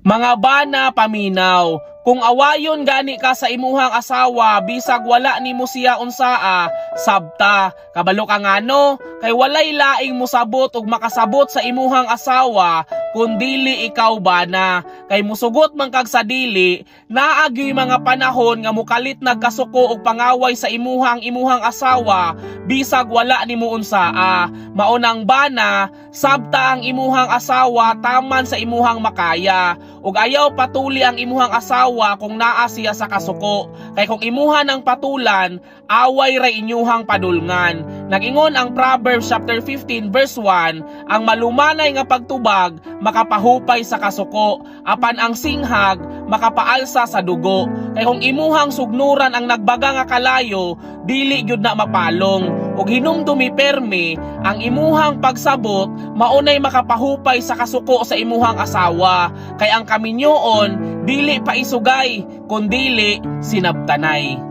Mga bana paminaw, kung awayon gani ka sa imuhang asawa bisag wala nimo siya unsaa, sabta, kabalo ka ngano, kay walay laing musabot ug makasabot sa imuhang asawa kun dili ikaw bana, kay musugot man kag sa dili, naagyoy mga panahon nga mukalit nagkasuko og pangaway sa imuhang imuhang asawa bisag wala nimo unsaa, maunang bana, sabta ang imuhang asawa taman sa imuhang makaya? Ug ayaw patuli ang imuhang asawa kung naa siya sa kasuko. Kay kung imuha ng patulan away ra inyuhang padulngan nagingon ang Proverbs chapter 15 verse 1 ang malumanay nga pagtubag makapahupay sa kasuko apan ang singhag makapaalsa sa dugo. Kay kung imuhang sugnuran ang nagbaga nga kalayo dili gyud na mapalong. Ug hinumdumi permi ang imuhang pagsabot maunay makapahupay sa kasuko sa imuhang asawa. Kay ang kaminyoon dili pa isugay kundili sinabtanay